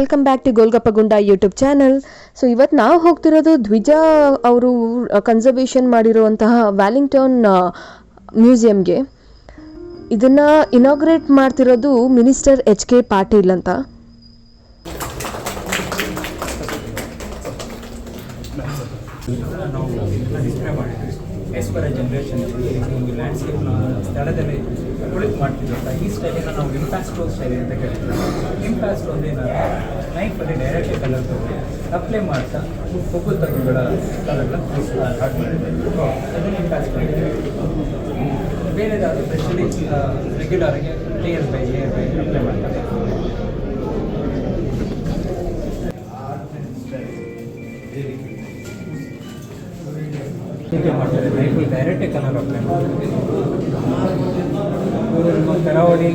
Welcome back to golgappa ಗುಂಡ YouTube channel so ಇವತ್ತು ನಾವು ಹೋಗ್ತಿರೋದು ದ್ವಿಜ ಅವರು ಕನ್ಸರ್ವೇಷನ್ ಮಾಡಿರುವಂತಹ ವ್ಯಾಲಿಂಗ್ಟನ್ ಮ್ಯೂಸಿಯಂಗೆ ಇದನ್ನು ಇನಾಗ್ರೇಟ್ ಮಾಡ್ತಿರೋದು ಮಿನಿಸ್ಟರ್ ಎಚ್ ಕೆ ಪಾಟೀಲ್ ಅಂತ. ನಾವು ಎಸ್ ಪರ್ ಜನ್ರೇಷನ್ ಒಂದು ಲ್ಯಾಂಡ್ಸ್ಕೇಪ್ನ ಸ್ಥಳದಲ್ಲಿ ಕುಳಿತು ಮಾಡ್ತಿದ್ದಂತ ಈ ಸ್ಟೈಲಿನ ನಾವು ಇಂಪ್ಯಾಸ್ಟೋ ಸ್ಟೈಲ್ ಅಂತ ಕೇಳ್ತೀವಿ ಇಂಪ್ಯಾಸ್ಟೋ ಅಂದರೆ ನೈಫಲ್ಲಿ ಡೈರೆಕ್ಟ್ ಕಲರ್ ತಗೊಂಡು ಅಪ್ಲೈ ಮಾಡ್ತಾ ಕೊಬ್ಬು ತಗ್ಗುಗಳ ಕಲರ್ಗಳನ್ನ ಸ್ಟಾರ್ಟ್ ಮಾಡಿದ್ವಿ ಅದನ್ನು ಇಂಪ್ಯಾಸ್ಟೋ ಬೇರೆದಾದ್ರು ಸ್ಪೆಷಲಿ ರೆಗ್ಯುಲರ್ ಆಗಿ layer by layer by apply ಮಾಡ್ತಾರೆ ಡೈರೆಕ್ಟ್ ಕಲರ್ ಇವರು ನಮ್ಮ ಕರಾವಳಿ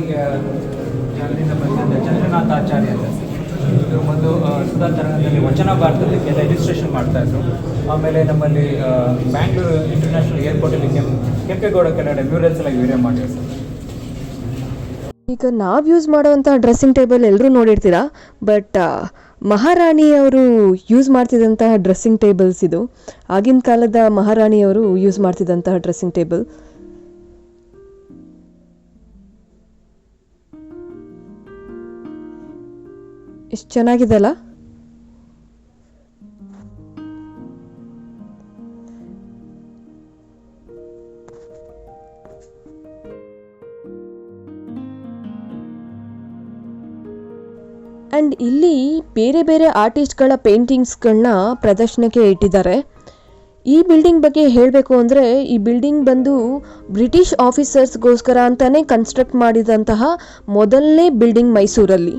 ಜಾಗದಿಂದ ಬಂದಂಥ ಚಂದ್ರನಾಥ್ ಆಚಾರ್ಯ ಇವರು ಒಂದು ಸುಧಾ ತರಂಗದಲ್ಲಿ ವಚನ ಭಾರತದಕ್ಕೆ ರಿಜಿಸ್ಟ್ರೇಷನ್ ಮಾಡ್ತಾ ಇದ್ರು. ಆಮೇಲೆ ನಮ್ಮಲ್ಲಿ ಬ್ಯಾಂಗ್ಳೂರು ಇಂಟರ್ನ್ಯಾಷನಲ್ ಏರ್ಪೋರ್ಟಲ್ಲಿ ಕೆಂ ಕೆಂಪೇಗೌಡ, ಕನ್ನಡ ಮ್ಯೂರಲ್ಸ್ ಎಲ್ಲ ಇವರೇ ಮಾಡಿದ್ರು ಈಗ ನಾವು ಯೂಸ್ ಮಾಡುವಂಥ ಡ್ರೆಸ್ಸಿಂಗ್ ಟೇಬಲ್ ಎಲ್ಲರೂ ನೋಡಿರ್ತೀರಾ? ಬಟ್ ಮಹಾರಾಣಿಯವರು ಯೂಸ್ ಮಾಡ್ತಿದ್ದಂತಹ ಡ್ರೆಸ್ಸಿಂಗ್ ಟೇಬಲ್ಸ್ ಇದು. ಆಗಿನ ಕಾಲದ ಮಹಾರಾಣಿಯವರು ಯೂಸ್ ಮಾಡ್ತಿದ್ದಂತಹ ಡ್ರೆಸ್ಸಿಂಗ್ ಟೇಬಲ್. ಎಷ್ಟು ಚೆನ್ನಾಗಿದೆ ಅಲ್ಲ ಆ್ಯಂಡ್ ಇಲ್ಲಿ ಬೇರೆ ಬೇರೆ ಆರ್ಟಿಸ್ಟ್ಗಳ ಪೇಂಟಿಂಗ್ಸ್ಗಳನ್ನ ಪ್ರದರ್ಶನಕ್ಕೆ ಇಟ್ಟಿದ್ದಾರೆ. ಈ ಬಿಲ್ಡಿಂಗ್ ಬಗ್ಗೆ ಹೇಳಬೇಕು ಅಂದರೆ, ಈ ಬಿಲ್ಡಿಂಗ್ ಬಂದು ಬ್ರಿಟಿಷ್ ಆಫೀಸರ್ಸ್ಗೋಸ್ಕರ ಅಂತಲೇ ಕನ್ಸ್ಟ್ರಕ್ಟ್ ಮಾಡಿದಂತಹ ಮೊದಲನೇ ಬಿಲ್ಡಿಂಗ್ ಮೈಸೂರಲ್ಲಿ.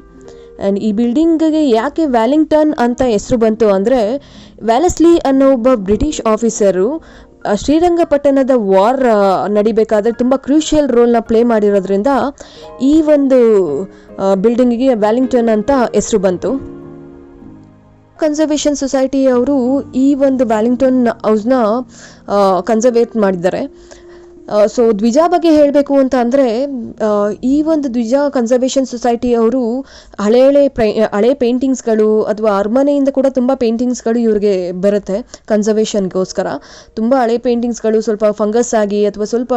ಆ್ಯಂಡ್ ಈ ಬಿಲ್ಡಿಂಗ್ಗೆ ಯಾಕೆ ವ್ಯಾಲಿಂಗ್ಟನ್ ಅಂತ ಹೆಸರು ಬಂತು ಅಂದರೆ ವ್ಯಾಲೆಸ್ಲಿ ಅನ್ನೋ ಒಬ್ಬ ಬ್ರಿಟಿಷ್ ಆಫೀಸರು ಶ್ರೀರಂಗಪಟ್ಟಣದ ವಾರ್ ನಡಿಬೇಕಾದ್ರೆ ತುಂಬ ಕ್ರೂಷಿಯಲ್ ರೋಲ್ನ ಪ್ಲೇ ಮಾಡಿರೋದ್ರಿಂದ ಈ ಒಂದು ಬಿಲ್ಡಿಂಗಿಗೆ ವ್ಯಾಲಿಂಗ್ಟನ್ ಅಂತ ಹೆಸರು ಬಂತು. ಕನ್ಸರ್ವೇಷನ್ ಸೊಸೈಟಿ ಅವರು ಈ ಒಂದು ವ್ಯಾಲಿಂಗ್ಟನ್ ಹೌಸ್ನ ಕನ್ಸರ್ವೇಟ್ ಮಾಡಿದ್ದಾರೆ. ಸೊ ದ್ವಿಜ ಬಗ್ಗೆ ಹೇಳಬೇಕು ಅಂತ ಅಂದರೆ ಈ ಒಂದು ದ್ವಿಜ ಕನ್ಸರ್ವೇಷನ್ ಸೊಸೈಟಿ ಅವರು ಹಳೆ ಹಳೆ ಪ್ರೈ, ಹಳೆ ಪೇಂಟಿಂಗ್ಸ್ಗಳು ಅಥವಾ ಅರಮನೆಯಿಂದ ಕೂಡ ತುಂಬ ಪೇಂಟಿಂಗ್ಸ್ಗಳು ಇವ್ರಿಗೆ ಬರುತ್ತೆ ಕನ್ಸರ್ವೇಷನ್ಗೋಸ್ಕರ ತುಂಬ ಹಳೆ ಪೇಂಟಿಂಗ್ಸ್ಗಳು ಸ್ವಲ್ಪ ಫಂಗಸ್ ಆಗಿ ಅಥವಾ ಸ್ವಲ್ಪ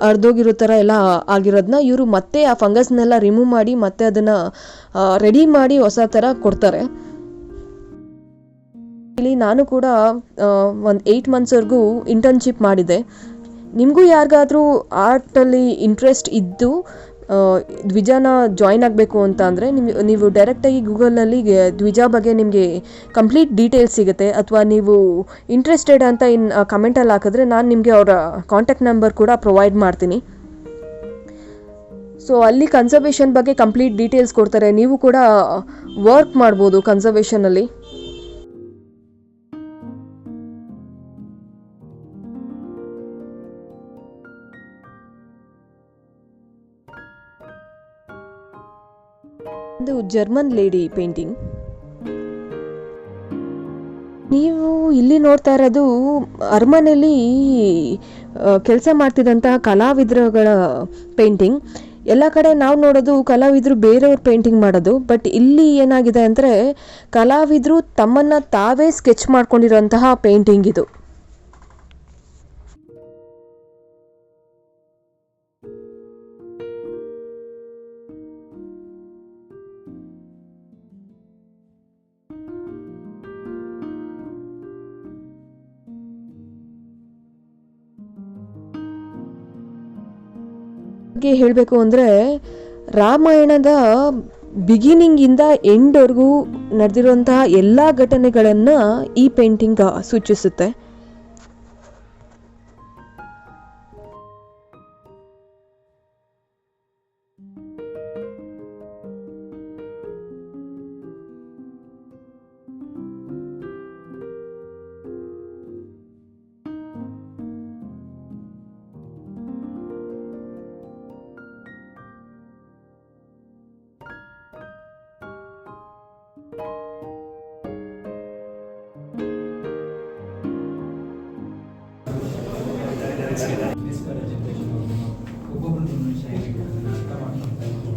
ಅರ್ಧೋಗಿರೋ ಥರ ಎಲ್ಲ ಆಗಿರೋದನ್ನ ಇವರು ಮತ್ತೆ ಆ ಫಂಗಸ್ನೆಲ್ಲ ರಿಮೂವ್ ಮಾಡಿ ಮತ್ತೆ ಅದನ್ನು ರೆಡಿ ಮಾಡಿ ಹೊಸ ಥರ ಕೊಡ್ತಾರೆ. ಇಲ್ಲಿ ನಾನು ಕೂಡ ಒಂದು ಏಯ್ಟ್ ಮಂತ್ಸ್ವರೆಗೂ ಇಂಟರ್ನ್ಶಿಪ್ ಮಾಡಿದೆ ನಿಮಗೂ ಯಾರಿಗಾದರೂ ಆರ್ಟಲ್ಲಿ ಇಂಟ್ರೆಸ್ಟ್ ಇದ್ದು ದ್ವಿಜಾನ ಜಾಯ್ನ್ ಆಗಬೇಕು ಅಂತ ಅಂದರೆ ನಿಮ್, ನೀವು ಡೈರೆಕ್ಟಾಗಿ ಗೂಗಲ್ನಲ್ಲಿ ದ್ವಿಜಾ ಬಗ್ಗೆ ನಿಮಗೆ ಕಂಪ್ಲೀಟ್ ಡೀಟೇಲ್ಸ್ ಸಿಗುತ್ತೆ. ಅಥವಾ ನೀವು ಇಂಟ್ರೆಸ್ಟೆಡ್ ಅಂತ ಇನ್ ಕಮೆಂಟಲ್ಲಿ ಹಾಕಿದ್ರೆ ನಾನು ನಿಮಗೆ ಅವರ ಕಾಂಟ್ಯಾಕ್ಟ್ ನಂಬರ್ ಕೂಡ ಪ್ರೊವೈಡ್ ಮಾಡ್ತೀನಿ. ಸೊ ಅಲ್ಲಿ ಕನ್ಸರ್ವೇಷನ್ ಬಗ್ಗೆ ಕಂಪ್ಲೀಟ್ ಡೀಟೇಲ್ಸ್ ಕೊಡ್ತಾರೆ. ನೀವು ಕೂಡ ವರ್ಕ್ ಮಾಡ್ಬೋದು ಕನ್ಸರ್ವೇಷನಲ್ಲಿ ಒಂದು ಜರ್ಮನ್ ಲೇಡಿ ಪೇಂಟಿಂಗ್ ನೀವು ಇಲ್ಲಿ ನೋಡ್ತಾ ಇರೋದು ಅರಮನೆಯಲ್ಲಿ ಕೆಲಸ ಮಾಡ್ತಿದ್ದಂತಹ ಕಲಾವಿದರುಗಳ ಪೇಂಟಿಂಗ್ ಎಲ್ಲ ಕಡೆ ನಾವು ನೋಡೋದು ಕಲಾವಿದರು ಬೇರೆಯವ್ರ ಪೇಂಟಿಂಗ್ ಮಾಡೋದು. ಬಟ್ ಇಲ್ಲಿ ಏನಾಗಿದೆ ಅಂದರೆ ಕಲಾವಿದರು ತಮ್ಮನ್ನು ತಾವೇ ಸ್ಕೆಚ್ ಮಾಡ್ಕೊಂಡಿರೋಂತಹ ಪೇಂಟಿಂಗ್ ಇದು. ಬಗ್ಗೆ ಹೇಳಬೇಕು ಅಂದರೆ ರಾಮಾಯಣದ ಬಿಗಿನಿಂಗಿಂದ ಎಂಡ್ವರೆಗೂ ನಡೆದಿರುವಂತಹ ಎಲ್ಲ ಘಟನೆಗಳನ್ನು ಈ ಪೇಂಟಿಂಗ್ ಸೂಚಿಸುತ್ತೆ.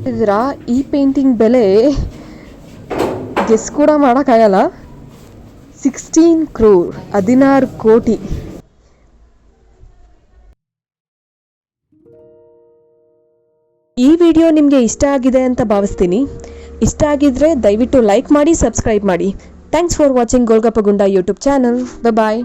ಇದರ ಈ ಪೇಂಟಿಂಗ್ ಬೆಲೆ ಗೆಸ್ ಕೂಡ ಮಾಡೋಕ್ಕಾಗಲ್ಲ. ಸಿಕ್ಸ್ಟೀನ್ ಕ್ರೋರ್ ಹದಿನಾರು ಕೋಟಿ. ಈ ವಿಡಿಯೋ ನಿಮಗೆ ಇಷ್ಟ ಆಗಿದೆ ಅಂತ ಭಾವಿಸ್ತೀನಿ. ಇಷ್ಟ ಆಗಿದ್ರೆ ದಯವಿಟ್ಟು ಲೈಕ್ ಮಾಡಿ ಸಬ್ಸ್ಕ್ರೈಬ್ ಮಾಡಿ. ಥ್ಯಾಂಕ್ಸ್ ಫಾರ್ ವಾಚಿಂಗ್ ಗೋಲ್ಗಪ್ಪ ಗುಂಡ ಯೂಟ್ಯೂಬ್ ಚಾನಲ್ ಬಾಯ್